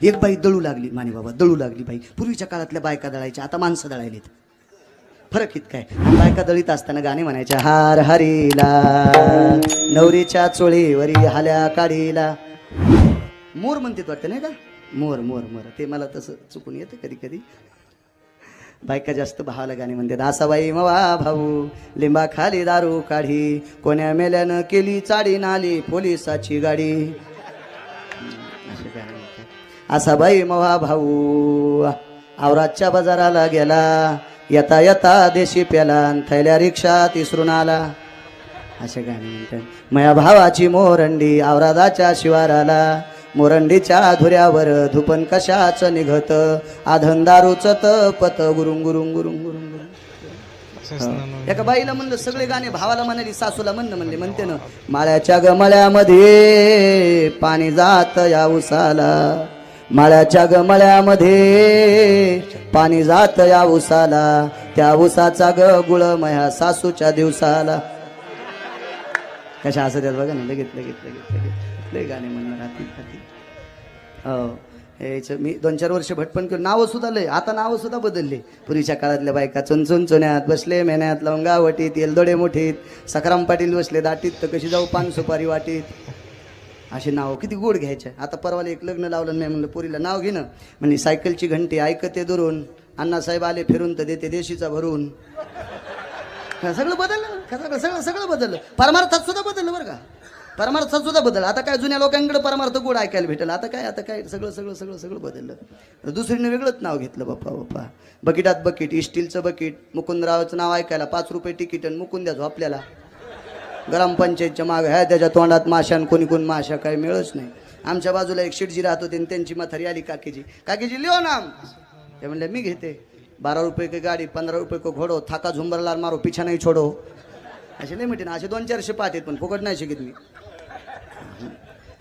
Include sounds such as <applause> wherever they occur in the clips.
एक बाई दळू लागली. माने बाबा दळू लागली बाई. पूर्वीच्या काळातल्या बायका दळायच्या आता माणसं दळायलीत. फरक इत काय बायका दळीत असताना गाणे म्हणायचे हार हरीला नवरीच्या चोळीवरी हाल्या काढीला. मोर म्हणते वाटतं नाही का? मोर मोर मोर. ते मला तसं चुकून येतं कधी कधी. बायका जास्त भावाला गाणे म्हणतात आसाबाई मवा भाऊ लिंबा खाली दारू काढी. कोण्या मेल्यानं केली चाडी नाली पोलिसाची गाडी. म्हणतात. आसाबाई मवा भाऊ. आवराच्या बाजाराला गेला. येता येता देशी प्याला थैल्या रिक्षात इसरून आला. असे गाणे म्हणतात. मया भावाची मोरंडी आवरादाच्या शिवाराला. मोरंडीच्या धुऱ्यावर धुपन कशाच निघत? आधन दारूच पत गुरुंग गुरुंग गुरुंग गुरुंग. एका बाईला म्हणलं सगळे गाणे भावाला म्हणाली सासूला म्हणलं म्हणले म्हणते ना माळ्याच्या गमळ्यामध्ये पाणी जात या उसाला. मळ्याच्या गमळ्यामध्ये पाणी जात या उसाला. त्या उसाचा ग गुळ मया सासूच्या दिवसाला. कशा असं त्यात बघा ना लगेच लगेच लगेच लगेच. लय गाणे म्हणणार राहतील राहतील हो याचं मी दोन चार वर्ष भटपण करून नावं सुद्धा लय आता नावं सुद्धा बदलले. पूर्वीच्या काळातल्या बायका चुनचुन चुन्यात बसले मेन्यात लवंगावटीत येलदोडे मोठीत सखाराम पाटील बसले दाटीत तर कशी जाऊ पान सुपारी वाटीत. असे नावं किती गोड घ्यायचे. आता परवाला एक लग्न लावलं नाही म्हणलं पुरीला नाव घेणं म्हणजे सायकलची घंटी ऐकते दुरून अण्णासाहेब आले फिरून तर देते देशीचा भरून. सगळं बदललं का सगळं सगळं सगळं बदललं. परमार्थात सुद्धा बदललं बरं का. परमार्थात सुद्धा बदल आता काय जुन्या लोकांकडे परमार्थ गोड ऐकायला भेटेल. आता काय आता काय सगळं सगळं सगळं सगळं बदललं. दुसरीने वेगळंच नाव घेतलं बाप्पा बाप्पा. बकेटात बकेट स्टीलचं बकेट मुकुंदरावचं नाव ऐकायला पाच रुपये तिकीट आणि मुकुंद द्यायचो आपल्याला. ग्रामपंचायतच्या माग ह्या त्याच्या तोंडात माशा आणि कोणी कोण माशा काय मिळच नाही. आमच्या बाजूला एक शिटजी राहत होते आणि त्यांची म्हातारी आली काकीजी. काकीजी लिहो ना ते म्हणले मी घेते. बारा रुपये की गाडी पंधरा रुपये को घोडो थाका झुंबरला मारो पिछा नाही छोडो. असे नाही म्हणते ना असे दोन चारशे पाहते आहेत पण फुकट नाही शिकत मी.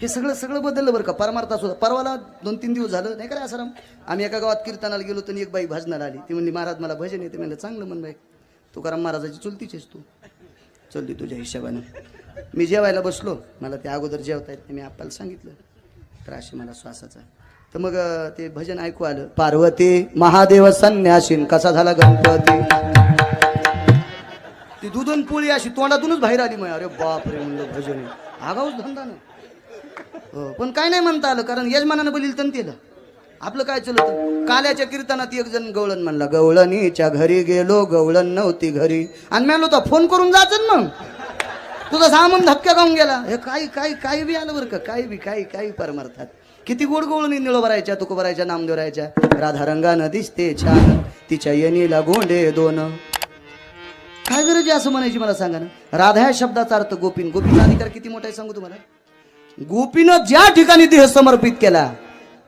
हे सगळं सगळं बदललं बरं का? परमार्था सुद्धा परवाला दोन तीन दिवस झालं नाही का रे आसाराम? आम्ही एका गावात कीर्तनाला गेलो तर एक बाई भजनाला आली. ती म्हणली महाराज मला भजन येते. म्हणलं चांगलं म्हण बाई. तुकाराम महाराजाची चुलतीचीच तू. चलती तुझ्या हिशोबानं. मी जेवायला बसलो. मला ते अगोदर जेवता येत नाही. मी आपल्याला सांगितलं. त्रास मला श्वासाचा. तर मग ते भजन ऐकू आलं. पार्वती महादेव संन्यासीन कसा झाला गणपती? ती दुधून पोळी अशी तोंडातूनच बाहेर आली मग. अरे बाप रे म्हणलं भजन आगाऊच धंदा ना हो, पण काय नाही म्हणता आलं कारण यजमानानं बोलील तन केलं. आपलं काय चलत? काल्याच्या कीर्तनात एक जण गवळण म्हणला गवळणीच्या घरी गेलो गवळण नव्हती घरी. आणि मी तर फोन करून जायचं मग. तुझा सामान धक्क्या गाऊन गेला. हे काही काही काही बी आलं बरं का? काही बी काही काही परमार्थात. किती गोड गोळणी निळो भरायच्या तुको भरायच्या नामदेव राहायच्या राधा रंगानं दिसते छान. तिच्या येणीला गोंडे दोन. काय गरज आहे असं म्हणायची मला सांगा ना? राधा या शब्दाचा अर्थ गोपीन. गोपीचा अधिकार किती मोठा आहे सांगू तुम्हाला? गोपीनं ज्या ठिकाणी देह समर्पित केला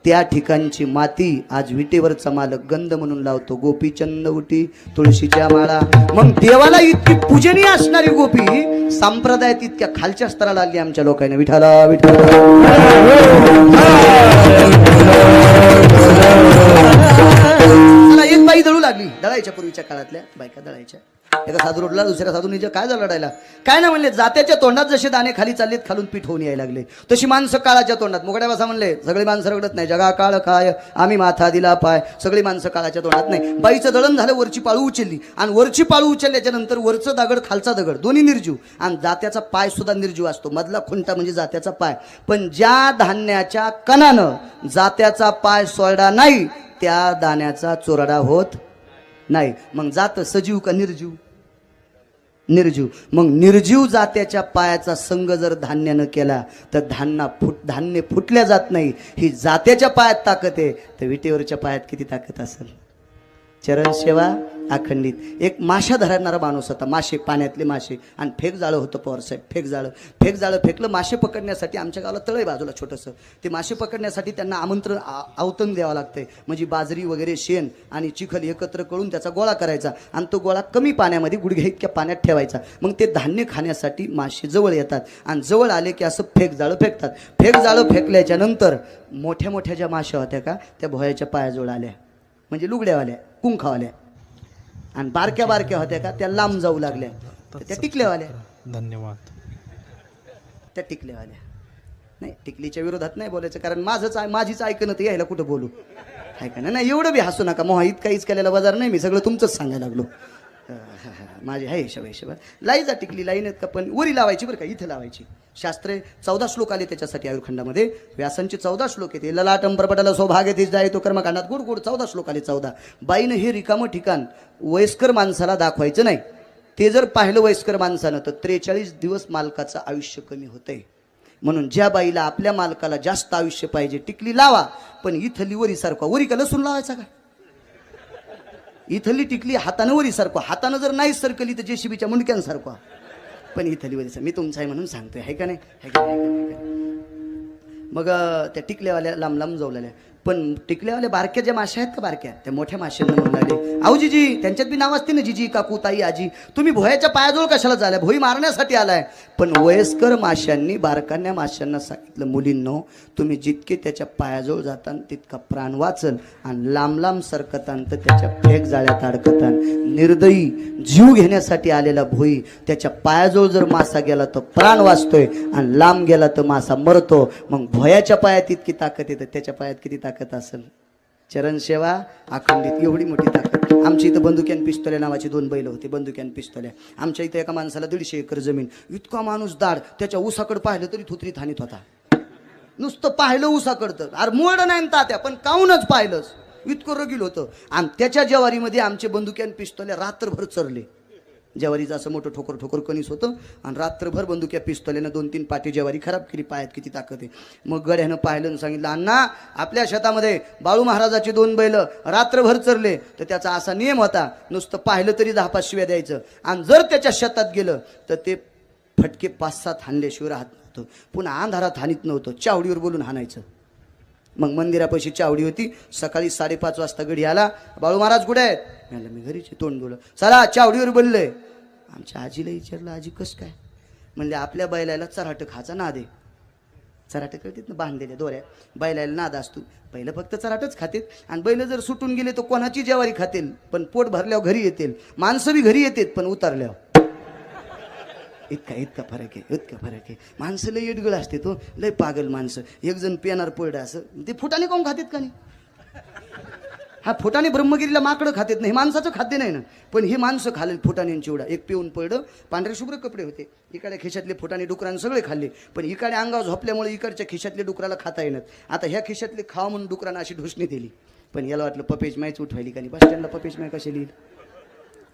त्या ठिकाणची माती आज विटेवरचा मालक गंध म्हणून लावतो. गोपी चंदवटी तुळशीच्या माळा. मग देवाला इतकी पूजनीय असणारी गोपी संप्रदायात इतक्या खालच्या स्तराला आली आमच्या लोकांना. विठाला विठाला एक बाई दळू लागली. दळायच्या पूर्वीच्या काळातल्या बायका दळायच्या. एका साधू रोडला दुसऱ्या साधू काय झालं लढायला काय ना म्हणले जात्याच्या तोंडात जसे दाणे खाली चाललेत खालून पीठ होऊन यायला लागले. तशी माणसं काळाच्या तोंडात. मुकड्या बसा म्हणले सगळी माणसं रगडत नाही जगा काळ काय आम्ही माथा दिला पाय. सगळी माणसं काळाच्या तोंडात नाही. बाईचं दळण झालं वरची पाळू उचलली. आणि वरची पाळू उचलल्याच्या नंतर वरचं दगड खालचा दगड दोन्ही निर्जीव. आणि जात्याचा पाय सुद्धा निर्जीव असतो. मधला खुंटा म्हणजे जात्याचा पाय. पण ज्या धान्याच्या कणानं जात्याचा पाय सोडा नाही त्या दाण्याचा चोरडा होत नाही. मग जात सजीव का निर्जीव? निर्जीव. मग निर्जीव जात्याच्या पायाचा संघ जर धान्यानं केला तर धान्ना फुट धान्य फुटल्या जात नाही. ही जात्याच्या पायात ताकद आहे. तर विटेवरच्या पायात किती ताकद असेल? चरण सेवा अखंडित. एक माशा धरणारा माणूस होता. मासे पाण्यातले मासे आणि फेक जाळं होतं पवारसाहेब फेक जाळं. फेक जाळं फेकलं मासे पकडण्यासाठी आमच्या गावाला तळ आहे बाजूला छोटंसं. ते मासे पकडण्यासाठी त्यांना आमंत्रण आ- आवतन द्यावं लागतंय. म्हणजे बाजरी वगैरे शेण आणि चिखल एकत्र करून त्याचा गोळा करायचा. आणि तो गोळा कमी पाण्यामध्ये गुडघ्या इतक्या पाण्यात ठेवायचा. मग ते धान्य खाण्यासाठी मासे जवळ येतात. आणि जवळ आले की असं फेक जाळं फेकतात. फेक जाळं फेकल्याच्या नंतर मोठ्या मोठ्या ज्या माश्या होत्या का त्या भोयाच्या पायाजवळ आल्या. म्हणजे लुगड्यावाल्या कुंखावाल्या आणि बारक्या बारक्या होत्या का त्या लांब जाऊ लागल्या. तर त्या टिकल्यावाल्या धन्यवाद. त्या टिकल्यावाल्या नाही टिकलीच्या विरोधात नाही बोलायचं कारण माझंच माझीच ऐकणं तर यायला कुठं बोलू? ऐका नाही एवढं बी हसू नका. मोहा इतका इच केलेला बाजार नाही मी सगळं तुमचंच सांगायला लागलो. माझी आहे हिशोब हिशोब. लाईजा टिकली लाईन आहेत का? पण वरी लावायची बरं का इथं लावायची. शास्त्रे चौदा श्लोक आले त्याच्यासाठी आयुर्खंडामध्ये. व्यासांचे चौदा श्लोक येते. ललाटम प्रपटाला सौभाग्य तीच जाय तो कर्मकांडात. गोड गोड चौदा श्लोक आले चौदा. बाईनं हे रिकामं ठिकाण वयस्कर माणसाला दाखवायचं नाही. ते जर पाहिलं वयस्कर माणसानं तर त्रेचाळीस दिवस मालकाचं आयुष्य कमी होतंय. म्हणून ज्या बाईला आपल्या मालकाला जास्त आयुष्य पाहिजे टिकली लावा. पण इथली वरीसारखा वरी का लसूण लावायचा का? इथली टिकली हातानं वरी सारखं. हातानं जर नाही सरकली तर जेसीबीच्या मुंडक्यांसारखं. पण इथली वरी मी तुमचा आहे म्हणून सांगतोय. है का नाही? मग त्या टिकल्यावाल्या लांब लांब जाऊल्या पण टिकल्यावाल्या बारक्या ज्या माश्या आहेत का बारक्या त्या मोठ्या माश्यांना म्हणाले आऊजीजी त्यांच्यात बी नाव असते ना जीजी काकू ताई आजी. तुम्ही भोयाच्या पायाजवळ कशाला झालाय? भोई मारण्यासाठी आलाय. पण वयस्कर माश्यांनी बारकान्या माश्यांना सांगितलं मुलींनो तुम्ही जितके त्याच्या पायाजवळ जातान तितका प्राण वाचल आणि लांब लांब सरकतान तर त्याच्या फेक जाळ्यात अडकतान. निर्दयी जीव घेण्यासाठी आलेला भोई त्याच्या पायाजवळ जर मासा गेला तर प्राण वाचतोय आणि लांब गेला तर मासा मरतो. मग भोयाच्या पायात इतकी ताकद येतं त्याच्या पायात किती ताकद असेल. चरण सेवा अखंडित एवढी मोठी ताकद. आमच्या इथं बंदुक्यान पिस्तोल्या नावाची दोन बैल होते बंदुक्यान पिस्तोल्या. आमच्या इथं एका माणसाला दीडशे एकर जमीन. इतका माणूस दाड त्याच्या ऊसाकडे पाहिलं तरी थुत्री थानीत होता. नुसतं पाहिलं ऊसाकडतं अरे मोड नाही तात्या पण काहूनच पाहिलंच? इतकं रगील होतं. आणि त्याच्या जवारीमध्ये आमचे बंदुक्यान पिस्तोल्या रात्रभर चरले. ज्वारीचं असं मोठं ठोकर ठोकर कणीस होतं आणि रात्रभर बंदुक्या पिस्तोल्यानं दोन तीन पाटी ज्वारी खराब केली पायात किती ताकद आहे. मग गड्यानं पाहिलं आणि सांगितलं अण्णा आपल्या शेतामध्ये बाळू महाराजाचे दोन बैल रात्रभर चरले. तर त्याचा असा नियम होता नुसतं पाहिलं तरी दहा पाच शिव्या द्यायचं. आणि जर त्याच्या शेतात गेलं तर ते फटके पाच सात हाणल्याशिवाय राहत नव्हतं. पुन्हा अंधारात हानीत नव्हतं. चावडीवर बोलून हाणायचं. मग मंदिरापाशी चावडी होती. सकाळी साडेपाच वाजता गडी आला. बाळू महाराज कुठे आहेत? म्हणलं मी घरीच तोंड बोल चला चावडीवर बोलले आमच्या आजीला विचारलं आजी कसं काय? म्हणले आपल्या बैलाला चराट खाचा नाद आहे. चराट कळतात ना बांधलेल्या दोऱ्या. बैलाला नाद असतो. पहिलं फक्त चराटच खातेत. आणि बैल जर सुटून गेले तर कोणाची जेवारी खातील? पण पोट भरल्यावर घरी येतील. माणसं बी घरी येतात पण उतरल्यावर. इतका इतका फरक आहे इतका फरक आहे. माणसं लय येडगळ असते तो लय पागल माणसं. एक जण पेनार पडलं असं ते फुटाने कोण खातेत का नाही? हा फुटाने ब्रह्मगिरीला माकडं खातेत नाही हे माणसाचं खाद्य नाही ना. पण हे माणसं खाल्ले फुटाने चिवडा. एक पिऊन पडलं पांढरे शुभ्र कपडे होते. इकडे खिशातले फुटाने डुकरान सगळे खाल्ले. पण इकडे अंगावर झोपल्यामुळे इकडच्या खिशातले डुकराला खाता येणार. आता ह्या खिशातले खावा म्हणून डुकरानं अशी ढुसणी दिली. पण याला वाटलं पपेज माहीच उठवायली का नाही? बस स्टँडला पपेज माय कशी लिहिली?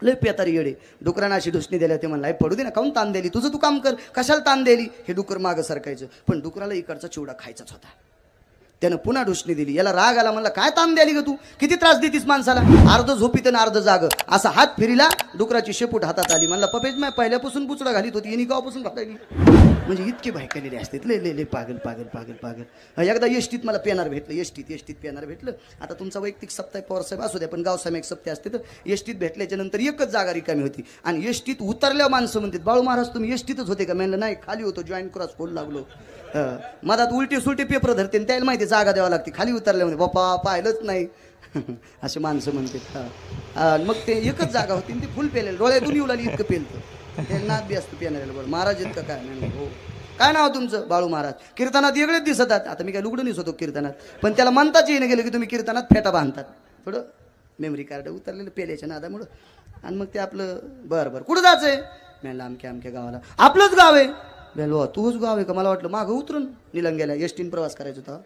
लय पेतारी येडे. डुकरांना अशी ढुसणी दिल्या ते म्हणला पडू दे ना काऊन ताण दिली? तुझं तू काम कर. कशाला ताण दिली? हे डुकर मागं सरकायचं. पण डुकराला इकडचा चिवडा खायचाच होता. त्यानं पुन्हा ढुसणी दिली. याला राग आला म्हणला काय ताण द्याली ग तू? किती त्रास देतीस माणसाला? अर्ध झोपीत आणि अर्ध जाग. असा हात फिरीला डुकराची शेपूट हातात आली. म्हणला पपेज माय पहिल्यापासून पुचडा घालीत होती यांनी गावापासून घालायली म्हणजे इतके भायकलेले असतात. ले ले ले पागल पागल पागल पागल. एकदा यष्टीत मला पेनार भेटलं. यष्टीत यष्टीत पेनार भेटलं. आता तुमचा वैयक्तिक सप्ताह पवारसाहेब असू द्या पण गाव सामायिक सप्ताह असते तर यष्टीत भेटल्याच्या नंतर एकच जागा रिकामी होती. आणि यष्टीत उतरल्यावर माणसं म्हणतात बाळू महाराज तुम्ही यष्टीतच होते का? म्हणलं नाही खाली होतो जॉईन क्रॉस फोन लागलो. मधात उलटे सुलटे पेपर धरते त्याला माहिती जागा द्यावी लागते. खाली उतरल्या म्हणजे बाप्पा पाहिलंच नाही. <laughs> असे माणसं म्हणते मग ते एकच जागा होती ती फुल पेलेलं. डोळ्यातून येऊ लागली इतकं पेलतं. ते नाद बी असतं पेनाऱ्याला बरं महाराज इतकं काय नाही हो. काय नाव तुमचं? बाळू महाराज. कीर्तनात वेगळेच दिसतात. आता मी काय लुगडं दिसत होतो कीर्तनात. पण त्याला म्हणताच येणं गेलं की तुम्ही कीर्तनात फेटा बांधतात. थोडं मेमरी कार्ड उतरलेलं पेल्याच्या नादामुळं. आणि मग ते आपलं बरं बरं. कुठं जायचंय? म्हणलं अमक्या अमक्या गावाला. आपलंच गाव आहे. म्हणलं वा तूच गाव आहे का? मला वाटलं मागं उतरून निलंग्याला. एसटीन प्रवास करायचा होता.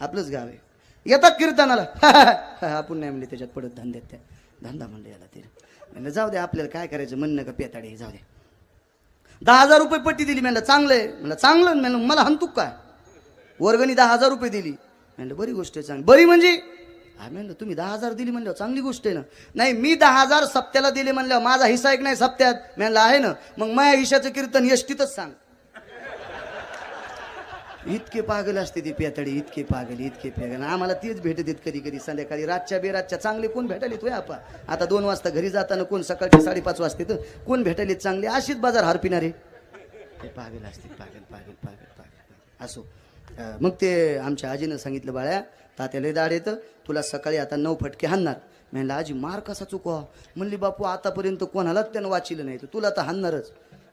आपलंच गाव आहे. येतात कीर्तनाला. <laughs> आपण नाही म्हणले त्याच्यात पडत धंद्यात त्या. धंदा म्हणले याला ते. म्हणलं जाऊ दे आपल्याला काय करायचं? म्हणणं का पेताडे जाऊ दे. दहा हजार रुपये पट्टी दिली म्हणलं चांगलं आहे म्हणलं चांगलं म्हणलं मला हंतूक काय? वर्गणी दहा हजार रुपये दिली. म्हणलं बरी गोष्ट आहे चांगली. बरी म्हणजे? हा म्हणलं तुम्ही दहा हजार दिली म्हणल्यावर चांगली गोष्ट आहे ना. नाही मी दहा हजार सप्त्याला दिले म्हणल्यावर माझा हिस्सा एक नाही सप्त्यात. म्हणलं आहे ना. मग माझ्या हिशाचं कीर्तन यष्टीतच सांग. इतके पागल असते ते पेतडे इतके पागल इतके पागल. आम्हाला तेच भेटत देत कधी कधी संध्याकाळी रातच्या बेरातच्या चांगले कोण भेटायला येतोय आपा? आता दोन वाजता घरी जाताना कोण सकाळचे साडेपाच वाजते तर कोण भेटायला चांगले? अशीच बाजार हरपिणारे. ते पागल असते पागल पागल पागल पागल असो. मग ते आमच्या आजीनं सांगितलं बाळ्या तात्याला दाड येतं तुला सकाळी आता नऊ फटके हाणणार. म्हणलं आजी मार कसा चुकवा? म्हणली बापू आतापर्यंत कोणालाच त्यानं वाचिलं नाही तर तुला तर हाणणारच.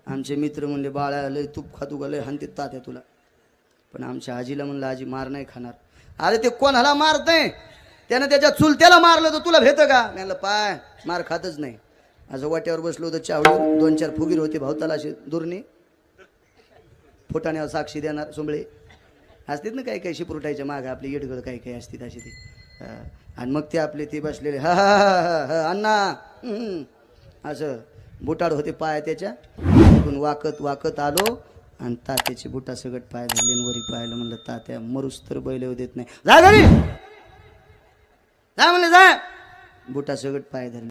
आमचे मित्र म्हणले बाळा लय तूप खातू का लय तात्या तुला. पण आमच्या आजीला म्हणलं आजी मार नाही खाणार. अरे ते कोणाला मारतंय? त्यानं त्याच्या चुलत्याला मारलं तर तुला भेटतं का? म्हणलं पाय मार खातच नाही. असं वाट्यावर बसलो होतं चावडी दोन चार फुगीर होते भावताला असे दुर्णी. फुटाण्यावर साक्षी देणार सुंबळे. असतात ना काही काही शिपुरटायच्या मागं आपली येडगळ काही काही असतात अशी ती. आणि मग ते आपले ते बसलेले हा हा हा हा अण्णा. असं बुटाड होते पाय त्याच्या. वाकत वाकत आलो. आणि तात्याची बुटा सगट पाय धरले वरी पाहिलं म्हणलं तात्या मरुस तर बैल देत नाही. जा घरी. जा म्हणलं जा. बुटा सगट पाय धरले.